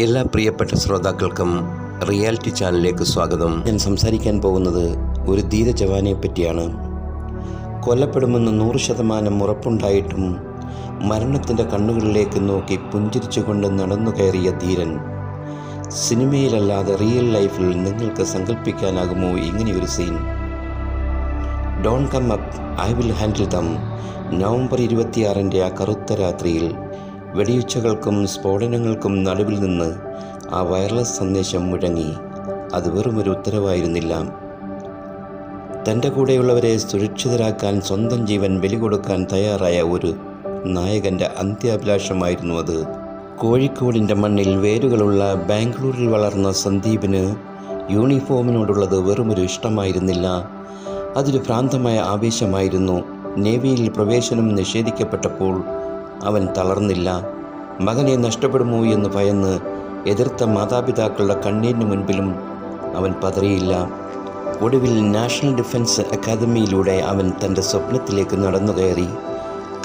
എല്ലാ പ്രിയപ്പെട്ട ശ്രോതാക്കൾക്കും റിയാലിറ്റി ചാനലിലേക്ക് സ്വാഗതം. ഞാൻ സംസാരിക്കാൻ പോകുന്നത് ഒരു ധീര ജവാനെ പറ്റിയാണ്. കൊല്ലപ്പെടുമെന്ന് നൂറ് ശതമാനം ഉറപ്പുണ്ടായിട്ടും മരണത്തിന്റെ കണ്ണുകളിലേക്ക് നോക്കി പുഞ്ചിരിച്ചുകൊണ്ട് നടന്നു കയറിയ ധീരൻ സിനിമയിലല്ലാതെ റിയൽ ലൈഫിൽ നിങ്ങൾക്ക് സങ്കല്പിക്കാനാകുമോ ഇങ്ങനെയൊരു scene don't come up I will handle them November ഇരുപത്തിയാറിന്റെ ആ കറുത്ത രാത്രിയിൽ വെടിയുച്ചകൾക്കും സ്ഫോടനങ്ങൾക്കും നടുവിൽ നിന്ന് ആ വയർലെസ് സന്ദേശം മുഴങ്ങി അത് വെറുമൊരു ഉത്തരവായിരുന്നില്ല. തന്റെ കൂടെയുള്ളവരെ സുരക്ഷിതരാക്കാൻ സ്വന്തം ജീവൻ ബലി കൊടുക്കാൻ തയ്യാറായ ഒരു നായകന്റെ അന്ത്യാഭിലാഷമായിരുന്നു അത്. കോഴിക്കോടിന്റെ മണ്ണിൽ വേരുകളുള്ള ബാംഗ്ലൂരിൽ വളർന്ന സന്ദീപിന് യൂണിഫോമിനോടുള്ളത് വെറുമൊരു ഇഷ്ടമായിരുന്നില്ല. അതൊരു ഭ്രാന്തമായ ആവേശമായിരുന്നു. നേവിയിൽ പ്രവേശനം നിഷേധിക്കപ്പെട്ടപ്പോൾ അവൻ തളർന്നില്ല. മകനെ നഷ്ടപ്പെടുമോ എന്ന് ഭയന്ന് എതിർത്ത മാതാപിതാക്കളുടെ കണ്ണീരിന് മുൻപിലും അവൻ പതറിയില്ല. ഒടുവിൽ നാഷണൽ ഡിഫൻസ് അക്കാദമിയിലൂടെ അവൻ തന്റെ സ്വപ്നത്തിലേക്ക് നടന്നു കയറി.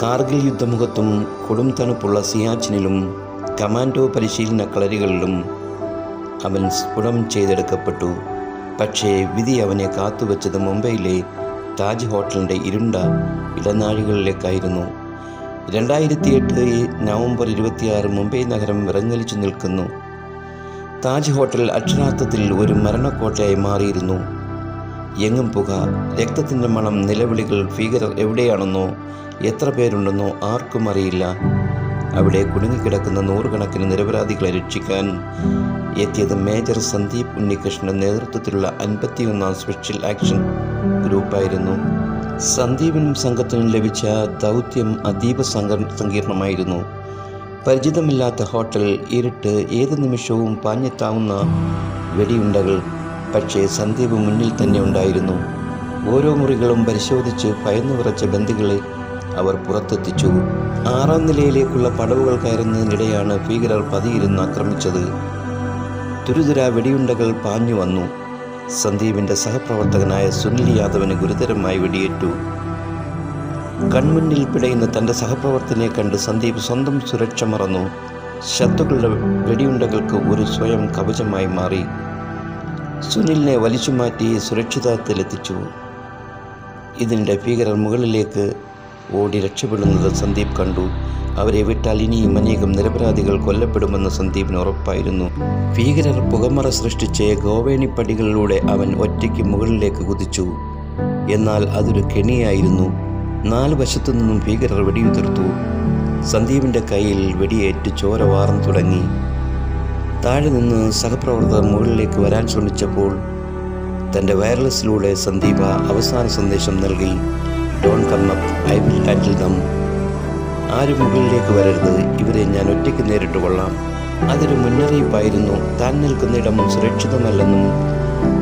കാർഗിൽ യുദ്ധമുഖത്തും കൊടും തണുപ്പുള്ള സിയാച്ചിനിലും കമാൻഡോ പരിശീലന കളരികളിലും അവൻ സ്ഫുടം ചെയ്തെടുക്കപ്പെട്ടു. പക്ഷേ വിധി അവനെ കാത്തുവച്ചത് മുംബൈയിലെ താജ് ഹോട്ടലിന്റെ ഇരുണ്ട ഇടനാഴികളിലേക്കായിരുന്നു. രണ്ടായിരത്തി എട്ട് നവംബർ ഇരുപത്തിയാറ് മുംബൈ നഗരം വിറങ്ങലിച്ചു നിൽക്കുന്നു. താജ് ഹോട്ടൽ അക്ഷരാർത്ഥത്തിൽ ഒരു മരണക്കോട്ടയായി മാറിയിരുന്നു. എങ്ങും പുക രക്തത്തിന്റെ മണം നിലവിളികൾ ഭീകരർ എവിടെയാണെന്നോ എത്ര പേരുണ്ടെന്നോ ആർക്കും അറിയില്ല. അവിടെ കുടുങ്ങിക്കിടക്കുന്ന നൂറുകണക്കിന് നിരപരാധികളെ രക്ഷിക്കാൻ എത്തിയത് മേജർ സന്ദീപ് ഉണ്ണികൃഷ്ണന്റെ നേതൃത്വത്തിലുള്ള അൻപത്തിയൊന്നാം സ്പെഷ്യൽ ആക്ഷൻ ഗ്രൂപ്പായിരുന്നു. സന്ദീപിനും സംഘത്തിനും ലഭിച്ച ദൗത്യം അതീവ സങ്ക സങ്കീർണമായിരുന്നു. പരിചിതമില്ലാത്ത ഹോട്ടൽ ഇരുട്ട് ഏത് നിമിഷവും പാഞ്ഞെത്താവുന്ന വെടിയുണ്ടകൾ പക്ഷേ സന്ദീപ് മുന്നിൽ തന്നെ ഉണ്ടായിരുന്നു. ഓരോ മുറികളും പരിശോധിച്ച് ഭയന്നു വിറച്ച ബന്ദികളെ അവർ പുറത്തെത്തിച്ചു. ആറാം നിലയിലേക്കുള്ള പടവുകൾ കയറുന്നതിനിടെയാണ് ഭീകരർ പതിയിരുന്ന് ആക്രമിച്ചത്. തുരുതുര വെടിയുണ്ടകൾ പാഞ്ഞു വന്നു. സന്ദീപിന്റെ സഹപ്രവർത്തകനായ സുനിൽ യാദവിന് ഗുരുതരമായി വെടിയേറ്റു. കൺമുന്നിൽ പിടയുന്ന തന്റെ സഹപ്രവർത്തനെ കണ്ട് സന്ദീപ് സ്വന്തം സുരക്ഷ മറന്നു. ശത്രുക്കളുടെ വെടിയുണ്ടകൾക്ക് ഒരു സ്വയം കവചമായി മാറി. സുനിലിനെ വലിച്ചുമാറ്റി സുരക്ഷിതത്വത്തിലെത്തിച്ചു. ഇതിനിടെ ഭീകരർ മുകളിലേക്ക് ഓടി രക്ഷപ്പെടുന്നത് സന്ദീപ് കണ്ടു. അവരെ വിട്ടാൽ ഇനിയും അനേകം നിരപരാധികൾ കൊല്ലപ്പെടുമെന്ന് സന്ദീപിന് ഉറപ്പായിരുന്നു. ഭീകരർ പുകമറ സൃഷ്ടിച്ച് ഗോവേണിപ്പടികളിലൂടെ അവൻ ഒറ്റയ്ക്ക് മുകളിലേക്ക് കുതിച്ചു. എന്നാൽ അതൊരു കെണിയായിരുന്നു. നാല് വശത്തു നിന്നും ഭീകരർ വെടിയുതിർത്തു. സന്ദീപിന്റെ കയ്യിൽ വെടിയേറ്റ് ചോര വാർന്നു തുടങ്ങി. താഴെ നിന്ന് സഹപ്രവർത്തകർ മുകളിലേക്ക് വരാൻ ശ്രമിച്ചപ്പോൾ തന്റെ വയർലെസ്സിലൂടെ സന്ദീപ അവസാന സന്ദേശം നൽകി don't come up I will handle them ആരും മുകളിലേക്ക് വരരുത്. ഇവരെ ഞാൻ ഒറ്റയ്ക്ക് നേരിട്ട് കൊള്ളാം. അതൊരു മുന്നറിയിപ്പായിരുന്നു. താൻ നിൽക്കുന്നിടം സുരക്ഷിതമല്ലെന്നും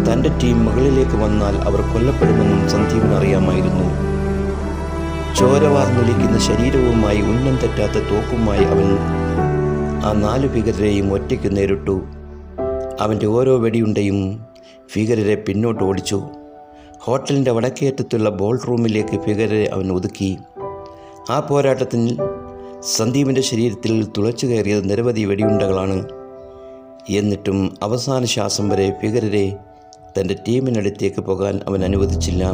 തന്റെ ടീം മുകളിലേക്ക് വന്നാൽ അവർ കൊല്ലപ്പെടുമെന്നും സന്ദീപിന് അറിയാമായിരുന്നു. ചോര വാർന്നൊലിക്കുന്ന ശരീരവുമായി ഉന്നം തെറ്റാത്ത തോക്കുമായി അവൻ ആ നാല് ഭീകരരെയും ഒറ്റയ്ക്ക് നേരിട്ടു. അവന്റെ ഓരോ വെടിയുണ്ടയും ഭീകരരെ പിന്നോട്ട് ഓടിച്ചു. ഹോട്ടലിന്റെ വടക്കേറ്റത്തുള്ള ബോൾ റൂമിലേക്ക് ഭീകരരെ അവൻ ഒതുക്കി. ആ പോരാട്ടത്തിൽ സന്ദീപിന്റെ ശരീരത്തിൽ തുളച്ചു കയറിയത് നിരവധി വെടിയുണ്ടകളാണ്. എന്നിട്ടും അവസാന ശ്വാസം വരെ ഭീകരരെ തന്റെ ടീമിനടുത്തേക്ക് പോകാൻ അവൻ അനുവദിച്ചില്ല.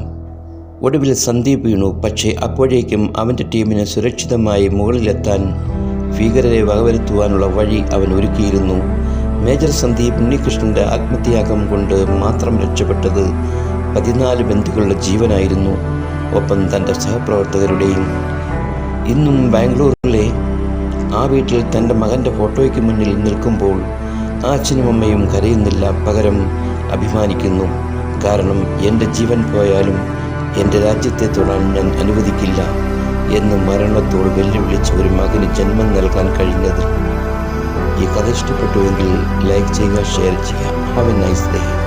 ഒടുവിൽ സന്ദീപ് വീണു. പക്ഷേ അപ്പോഴേക്കും അവന്റെ ടീമിന് സുരക്ഷിതമായി മുകളിലെത്താൻ ഭീകരരെ വകവരുത്തുവാനുള്ള വഴി അവൻ ഒരുക്കിയിരുന്നു. മേജർ സന്ദീപ് ഉണ്ണികൃഷ്ണന്റെ ആത്മത്യാഗം കൊണ്ട് മാത്രം രക്ഷപ്പെട്ടത് പതിനാല് ബന്ധുക്കളുടെ ജീവനായിരുന്നു. ഒപ്പം തന്റെ സഹപ്രവർത്തകരുടെയും ഇന്നും ബാംഗ്ലൂരിലെ ആ വീട്ടിൽ തന്റെ മകന്റെ ഫോട്ടോയ്ക്ക് മുന്നിൽ നിൽക്കുമ്പോൾ ആ അച്ഛനും അമ്മയും കരയുന്നില്ല പകരം അഭിമാനിക്കുന്നു. കാരണം എന്റെ ജീവൻ പോയാലും എന്റെ രാജ്യത്തെ തൊടാൻ ഞാൻ അനുവദിക്കില്ല എന്ന് മരണത്തോട് വെല്ലുവിളിച്ച് ഒരു മകന് ജന്മം നൽകാൻ കഴിഞ്ഞത്. ഈ കഥ ഇഷ്ടപ്പെട്ടുവെങ്കിൽ ലൈക്ക് ചെയ്യുക ഷെയർ ചെയ്യുക. Have A nice day